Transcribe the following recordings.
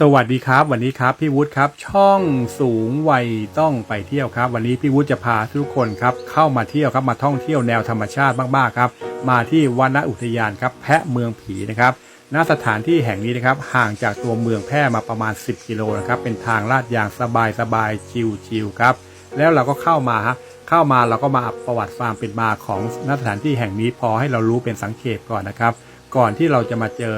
สวัสดีครับ วันนี้ครับพี่วุฒิครับ ช่องสูงวัยต้องไปเที่ยวครับ วันนี้พี่วุฒิจะพาทุกคนครับเข้ามาเที่ยวครับมาท่องเที่ยวแนวธรรมชาติมากๆครับ มาที่วนอุทยานครับ แพะเมืองผีนะครับณสถานที่แห่งนี้นะครับห่างจากตัวเมืองแพร่มาประมาณ 10 กิโลนะครับเป็นทางลาดยางสบายสบายชิวๆครับ แล้วเราก็เข้ามาฮะเข้ามาเราก็มาประวัติความเป็นมาของณสถานที่แห่งนี้พอให้เรารู้เป็นสังเขปก่อนนะครับ ก่อนที่เราจะมาเจอ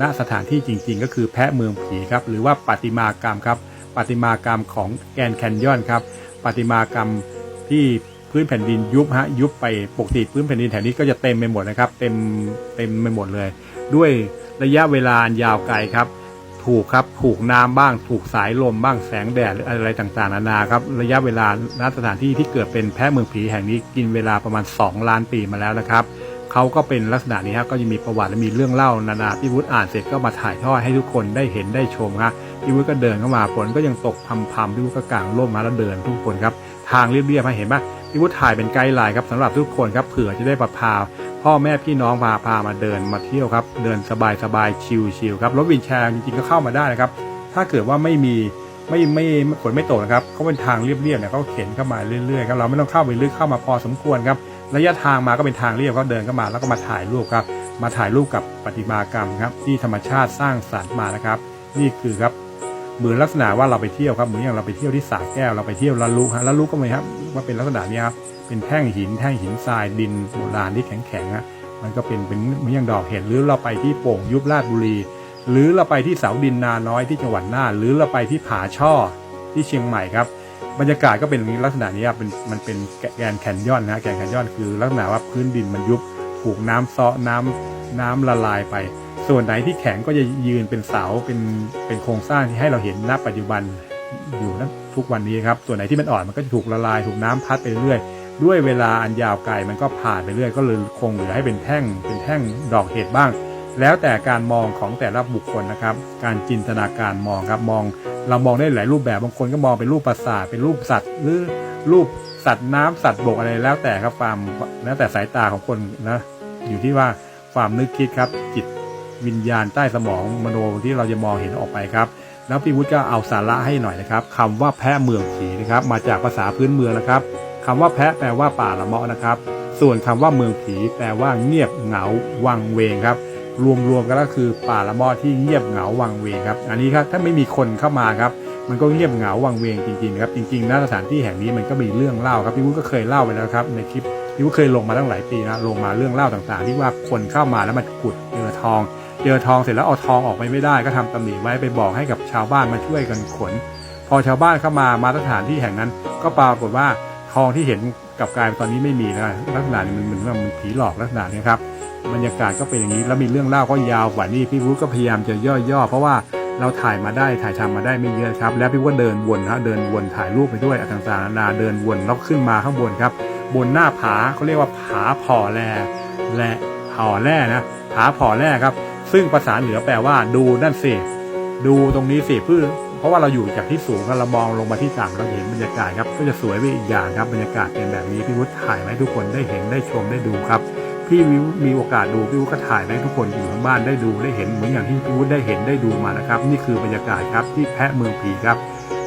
ณสถานที่จริงๆ ก็คือแพะเมืองผีครับหรือว่าประติมากรรมครับประติมากรรมของแกนแคนยอนครับประติมากรรมที่พื้นแผ่นดินยุบฮะยุบไปปกติพื้นแผ่นดินแถวนี้ก็จะเต็มไปหมดนะครับ เต็มเต็มไปหมดเลย ด้วยระยะเวลายาวไกลครับ ถูกครับถูกน้ำบ้างถูกสายลมบ้างแสงแดดออะไรต่างๆนานาครับระยะเวลาณสถานที่ที่เกิดเป็นแพะเมืองผีแห่งนี้กินเวลาประมาณ 2 ล้านปีมาแล้วนะครับ เขาก็เป็นลักษณะนี้ฮะก็จะมีประวัติและมีเรื่องเล่านานาพี่วุฒิอ่านเสร็จก็มาถ่ายทอดให้ทุกคนได้เห็นได้ชมฮะพี่วุฒิก็เดินเข้ามาฝนก็ยังตกพรำๆพี่วุฒิก็กางร่มมาแล้วเดินทุกคนครับทางเรียบๆให้เห็นปะพี่วุฒิถ่ายเป็นไกด์ไลน์ครับสำหรับทุกคนครับเผื่อจะได้ประพาพ่อแม่พี่น้องพาพามาเดินมาเที่ยวครับ เดินสบายสบายๆชิลๆครับรถวินแชร์จริงๆก็เข้ามาได้นะครับ ถ้าเกิดว่าไม่มีไม่ไม่ฝนไม่ตกนะครับเขาเป็นทางเรียบๆเนี่ยเขาเข็นเข้ามาเรื่อยๆครับเราไม่ต้องเข้าไปลึกเข้ามาพอสมควรครับ ระยะทางมาก็เป็นทางเรียบก็เดินเข้ามาแล้วก็มาถ่ายรูปครับ มาถ่ายรูปกับประติมากรรมครับที่ธรรมชาติสร้างสรรค์มานะครับ นี่คือครับเหมือนลักษณะว่าเราไปเที่ยวครับเหมือนอย่างเราไปเที่ยวที่สระแก้วเราไปเที่ยวละลุฮะละลุก็เหมือนครับว่าเป็นลักษณะนี้ครับเป็นแท่งหินแท่งหินทรายดินโบราณที่แข็งๆนะมันก็เป็นเป็นเหมือนอย่างดอกเห็ดหรือเราไปที่โป่งยุบราชบุรี หรือเราไปที่เสาดินนาน้อยที่จังหวัดน่านหรือเราไปที่ผาช่อที่เชียงใหม่ครับ บรรยากาศก็เป็นลักษณะนี้ครับเป็นมันเป็นแกนแคนยอนนะแกนแคนยอนคือลักษณะว่าพื้นดินมันยุบถูกน้ำเซาะน้ำน้ำละลายไป ส่วนไหนที่แข็งก็จะยืนเป็นเสาเป็นเป็นโครงสร้างที่ให้เราเห็นณปัจจุบันอยู่ณทุกวันนี้ครับ ส่วนไหนที่มันอ่อนมันก็จะถูกละลายถูกน้ำพัดไปเรื่อยด้วยเวลาอันยาวไกลมันก็ผ่านไปเรื่อยก็เลยคงเหลือให้เป็นแท่งเป็นแท่งดอกเห็ดบ้าง แล้วแต่การมองของแต่ละบุคคลนะครับ การจินตนาการมองครับมอง เรามองได้หลายรูปแบบบางคนก็มองเป็นรูปปราสาทเป็นรูปสัตว์ หรือรูปสัตว์น้ำสัตว์บกอะไรแล้วแต่ครับความแล้วแต่สายตาของคนนะอยู่ที่ว่าความนึกคิดครับ จิตวิญญาณใต้สมองมโนที่เราจะมองเห็นออกไปครับ แล้วพี่วุฒิก็เอาสาระให้หน่อยนะครับคำว่าแพะเมืองผีนะครับ มาจากภาษาพื้นเมืองนะครับคำว่าแพะแปลว่าป่าละเมาะนะครับ ส่วนคำว่าเมืองผีแปลว่าเงียบเหงาวังเวงครับ รวมๆกันก็คือป่าละมอที่เงียบเหงาวังเวงครับ อันนี้ครับถ้าไม่มีคนเข้ามาครับ มันก็เงียบเหงาวังเวงจริงๆครับจริงๆนะสถานที่แห่งนี้มันก็มีเรื่องเล่าครับพี่วุฒิก็เคยเล่าไปแล้วครับในคลิปพี่วุฒิเคยลงมาตั้งหลายปีนะลงมาเรื่องเล่าต่างๆ ที่ว่าคนเข้ามาแล้วมันขุดเจอทองเจอทองเสร็จแล้วเอาทองออกไปไม่ได้ก็ทำตำหนิไว้ไปบอกให้กับชาวบ้านมาช่วยกันขน พอชาวบ้านเข้ามามาสถานที่แห่งนั้น ก็ปรากฏว่าทองที่เห็นกับกลายตอนนี้ไม่มีแล้วลักษณะนี้มันเหมือนว่ามันผีหลอกลักษณะนี้ครับ บรรยากาศก็เป็นอย่างนี้แล้วมีเรื่องเล่าก็ยาวกว่านี้พี่วุฒิก็พยายามจะย่อๆเพราะว่าเราถ่ายมาได้ถ่ายทำมาได้ไม่เยอะครับ แล้วพี่วุฒิเดินวนนะเดินวนถ่ายรูปไปด้วยต่างๆนานาเดินวนแล้วขึ้นมาข้างบนครับ บนหน้าผาเขาเรียกว่าผาผ่อแลและผ่อแร่นะผาผ่อแร่ครับ ซึ่งภาษาเหนือแปลว่า ดูนั่นสิดูตรงนี้สิเพื่อเพราะว่าเราอยู่จากที่สูงแล้วเรามองลงมาที่ต่ำเราเห็นบรรยากาศครับก็จะสวยไปอีกอย่างครับบรรยากาศเป็นแบบนี้พี่วุฒิถ่ายมาให้ทุกคนได้เห็นได้ชมได้ดูครับ พี่วิวมีโอกาสดูพี่วุฒิก็ถ่ายให้ทุกคนอยู่ทางบ้านได้ดูได้เห็นเหมือนอย่างที่พี่วุฒิได้เห็นได้ดูมานะครับ นี่คือบรรยากาศครับที่แพะเมืองผีครับ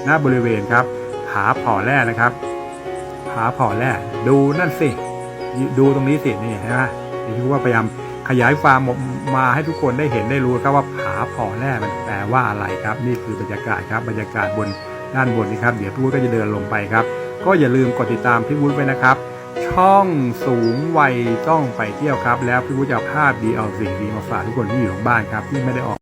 หน้าบริเวณครับผาผ่อแร่นะครับผาผ่อแร่ดูนั่นสิ ดูตรงนี้สินี่นะฮะพี่ว่าพยายามขยายความมาให้ทุกคนได้เห็นได้รู้ครับว่าผาผ่อแร่มันแปลว่าอะไรครับ นี่คือบรรยากาศครับบรรยากาศบนด้านบนนี้ครับเดี๋ยวพี่วุฒิก็จะเดินลงไปครับ ก็อย่าลืมกดติดตามพี่วุฒิไว้นะครับ ช่องสูงวัยต้องไปเที่ยวครับ แล้วพี่วุฒิจะภาพดีเอาสิ่งดีมาฝากทุกคนที่อยู่ทางบ้านครับที่ไม่ได้ออก